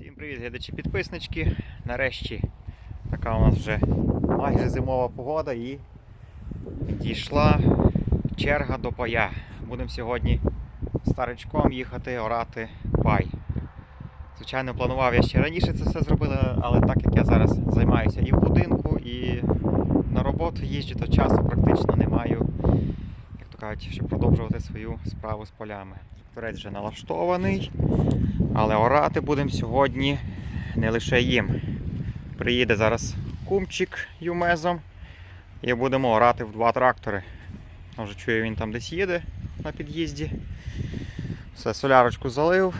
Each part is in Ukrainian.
Всім привіт, глядачі підписнички. Нарешті така у нас вже майже зимова погода і дійшла черга до пая. Будемо сьогодні старичком їхати орати пай. Звичайно, планував я ще раніше це все зробити, але так як я зараз займаюся і в будинку, і на роботу їжджу, то часу практично не маю, як то кажуть, щоб продовжувати свою справу з полями. Тракторець вже налаштований. Але орати будемо сьогодні не лише їм. Приїде зараз кумчик юмезом і будемо орати в два трактори. Вже чую, він там десь їде на під'їзді. Все, солярочку залив,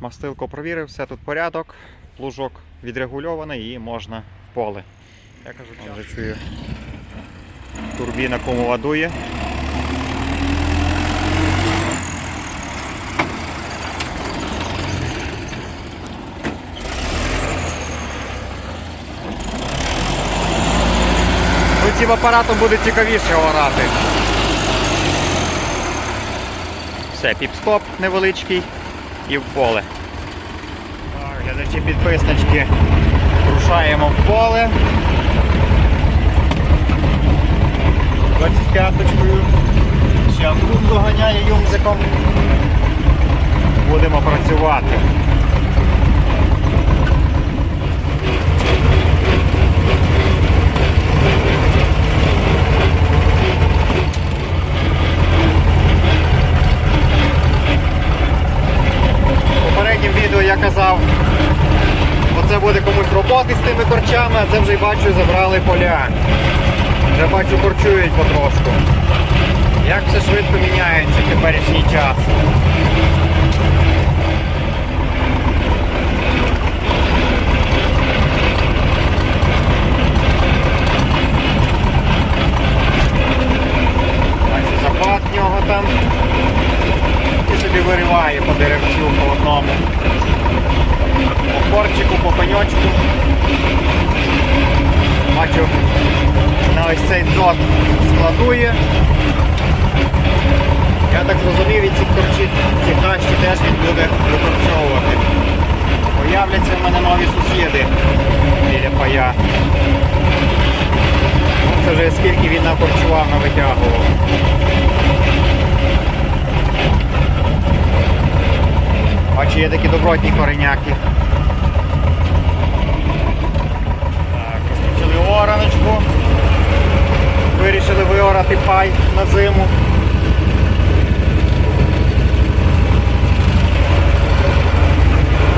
мастилко провірив, все тут порядок, плужок відрегульований і можна в поле. Я кажу, вже чую, турбіна кому ладує. Ну, цим апаратом буде цікавіше орати. Все, піп-стоп невеличкий і в поле. Так, глядачі підписнички. Рушаємо в поле. 25-очкою. Ще тут доганяє юмзиком. Будемо працювати. В попереднім відео я казав, оце буде комусь роботи з а це вже бачу забрали поля. Вже бачу корчують потрошку. Як все швидко міняється в теперішній час. Запад в нього там і собі вириває по деревцю по одному. По корчику, по пеньочку. Бачу, на ось цей дзот складує. Я так зрозумів, і ці корчі, ці хащі теж він буде викорчовувати. Появляться в мене нові сусіди біля пая. Ну, Це вже скільки він накорчував, навитягував. Бачу, є такі добротні кореняки. Так, розпочали ораночку. Вирішили виорати пай на зиму.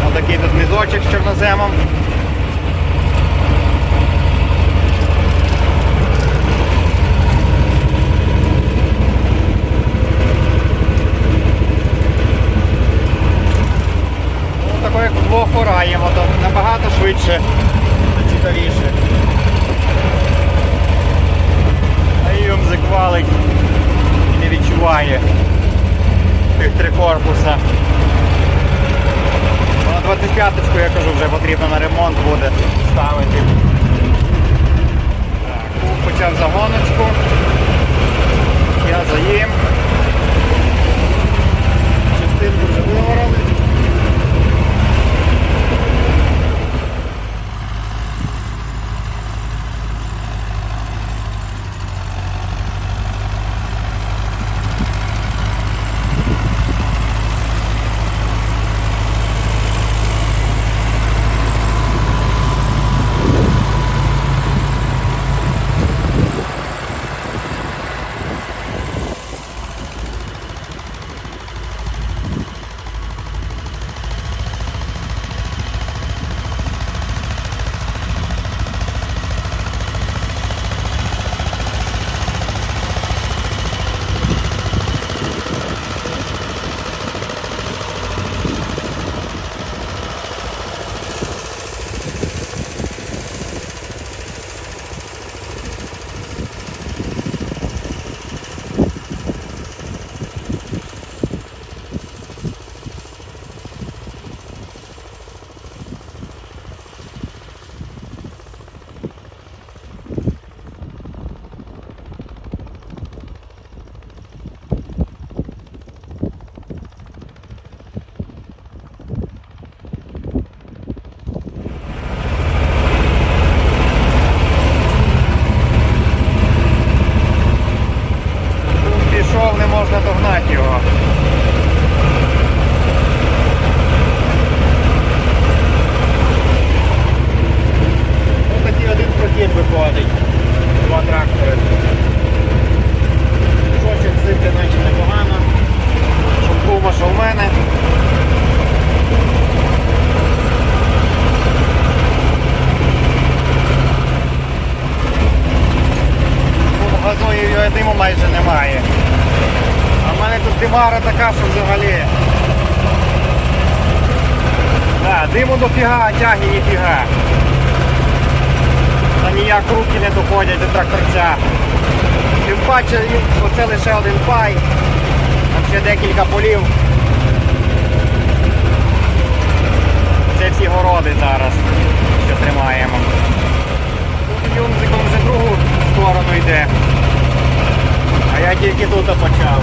Отакий тут мізочок з чорноземом. Як вдвох пораємо, то набагато швидше, цікавіше. А юмзик валить і не відчуває тих три корпуса. Ну, На 25-ку, я кажу, вже потрібно на ремонт буде ставити. Так, почав загоночку. Я за їм. Частинку вже виворали. Димара така, що взагалі. Да, диму дофіга, а тяги ніфіга. Та ніяк руки не доходять до тракторця. Тим паче, оце лише один пай. Там ще декілька полів. Це всі городи зараз, що тримаємо. Тут юмзиком вже другу сторону йде. А я тільки тут почав.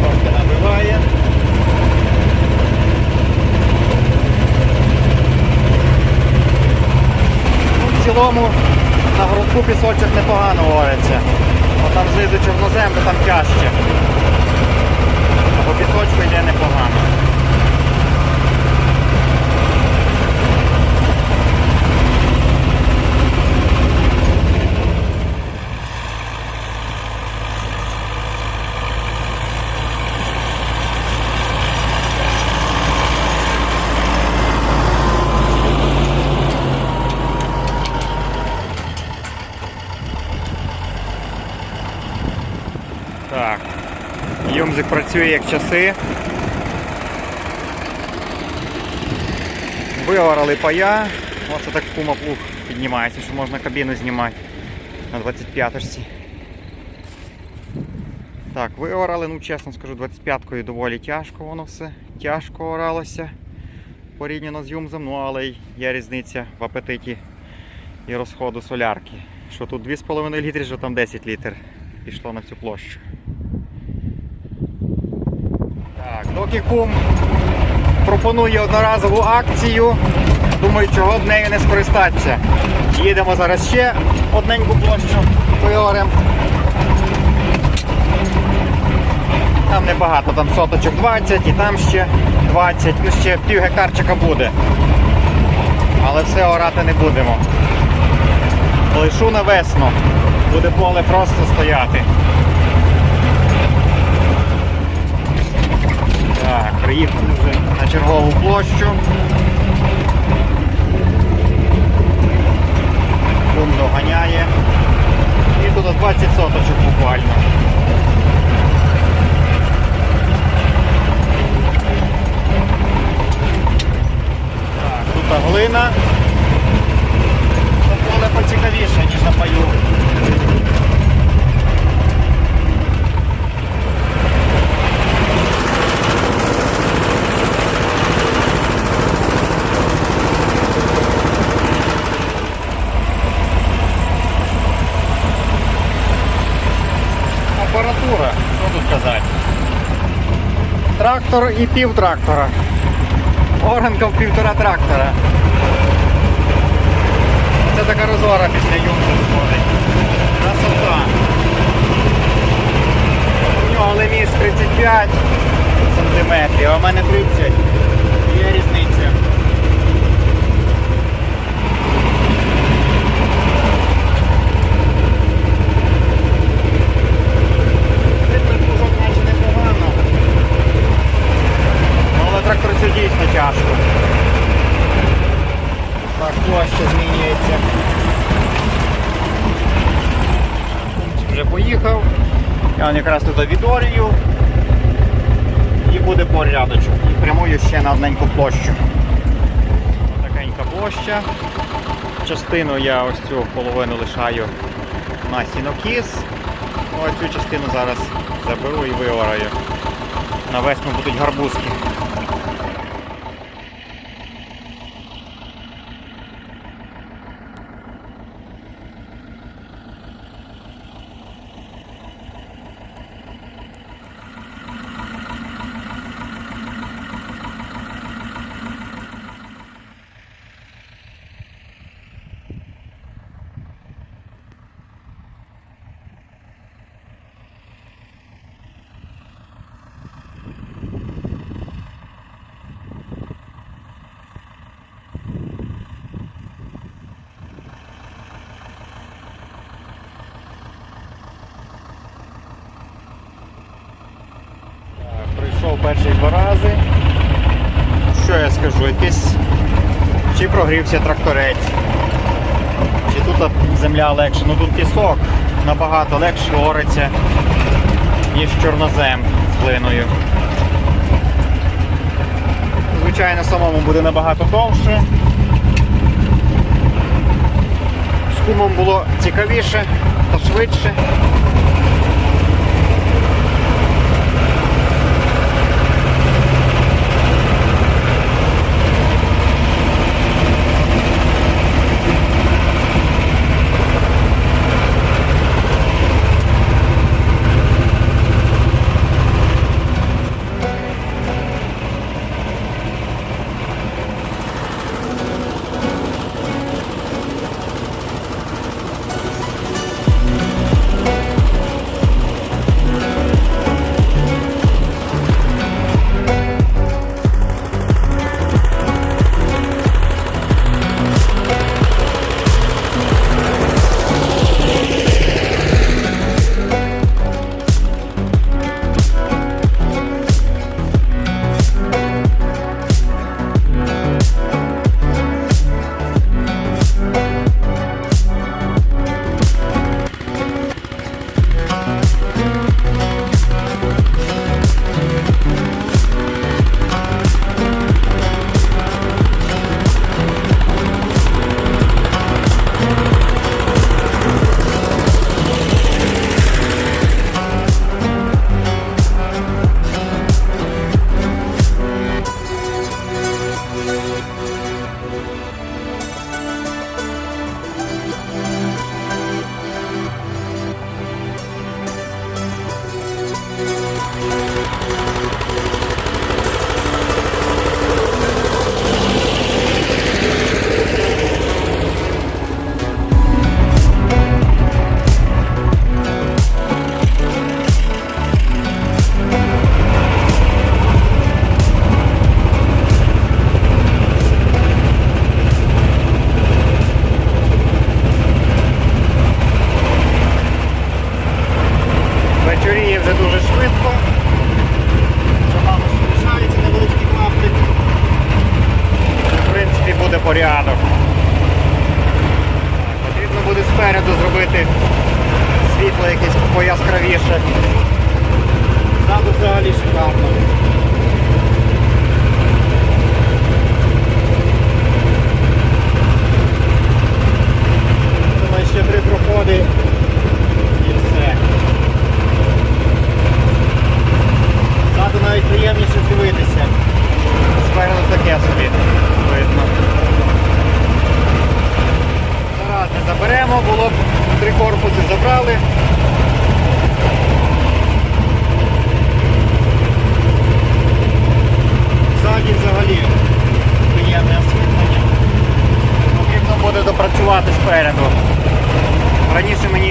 Трошки набиває. Цілому на грудку пісочок непогано ловиться. Бо там знизу чорнозем, там тяжче. Або пісочку йде непогано. Так. Юмзик працює як часи. Виорали пая. Ось так кума плуг піднімається, що можна кабіну знімати на 25-ці. Так, виорали, ну чесно скажу, 25-кою доволі тяжко воно все. Тяжко оралося порівняно з юмзом, ну але є різниця в апетиті і розходу солярки. Що тут 2,5 літри, що там 10 літр пішло на цю площу. Так, доки кум пропонує одноразову акцію, думаю, чого б нею не скористатися. Їдемо зараз ще одненьку площу виорем. Там небагато, там соточок 20 і там ще 20, ну ще пів гектарчика буде. Але все орати не будемо. Лишу на весну. Буде поле просто стояти. Так, приїхали вже на чергову площу. Кум доганяє. І тут 20 соточок буквально. Так, тут глина. Це поле поцікавіше, ніж на паю. Апаратура, що тут казати? Трактор і пів трактора. Оранка в півтора трактора. Це така розвара після юнки виходить. Красота. У нього леміш 35 см, а в мене 30. Є різниця. Сильний плужок наче непогано. Ну, Але трактор це дійсно тяжко. Так, площа змінюється. Я якраз туди відорію і буде порядочок. І прямую ще на одненьку площу. Отакенька площа. Частину я ось цю половину лишаю на сінокіс. Ось цю частину зараз заберу і виораю. На весну будуть гарбузки. Два рази. Що я скажу? Якийсь чи прогрівся тракторець, чи тут земля легше. Ну тут пісок набагато легше ориться, ніж чорнозем з глиною. Звичайно, самому буде набагато довше. З кумом було цікавіше та швидше.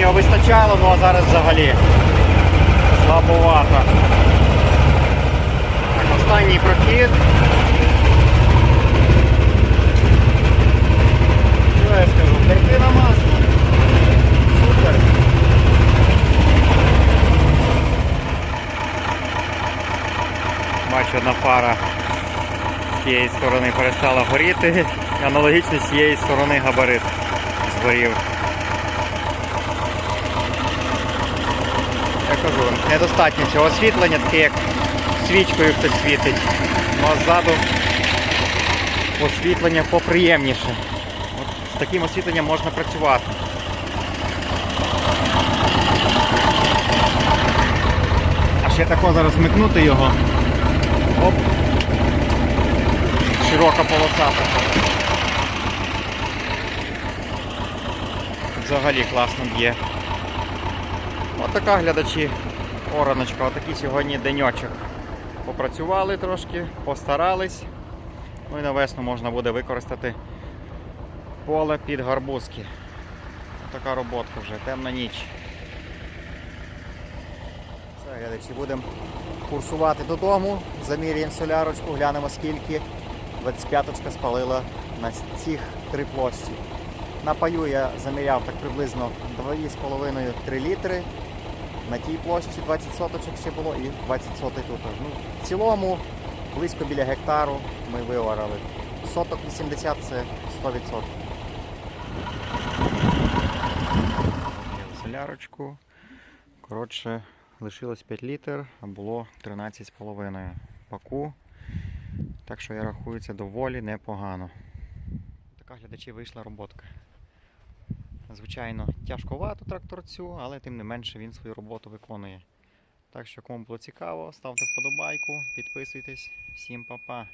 Його вистачало, ну а зараз взагалі слабовато. Так, останній прохід. Що я скажу? Картина масла. Супер. Бачу, одна фара з цієї сторони перестала горіти. Аналогічно з цієї сторони габарит згорів. Кажу, недостатньо цього освітлення, таке як свічкою хтось світить. Ну а ззаду освітлення поприємніше. От з таким освітленням можна працювати. А ще тако зараз вмикнути його. Оп. Широка полоса така. Взагалі класно б'є. Ось така глядачі ораночка, отакий сьогодні деньочок. Попрацювали трошки, постарались. Ну і на весну можна буде використати поле під гарбузки. Така роботка вже, темна ніч. Все, глядачі, будемо курсувати додому, заміряємо солярочку, глянемо скільки 25-очка спалила на цих три площі. На паю я заміряв так приблизно 2,5-3 літри. На тій площі 20 соточок ще було і 20 сотих тут. Ну, в цілому близько біля гектару ми виварили. Соток 80 це 100%. Солярочку. Коротше, лишилось 5 літр, а було 13,5 паку. Так що я рахую це доволі непогано. Така глядачі вийшла роботка. Звичайно, тяжковато тракторцю, але тим не менше він свою роботу виконує. Так що, кому було цікаво, ставте вподобайку, підписуйтесь. Всім па-па!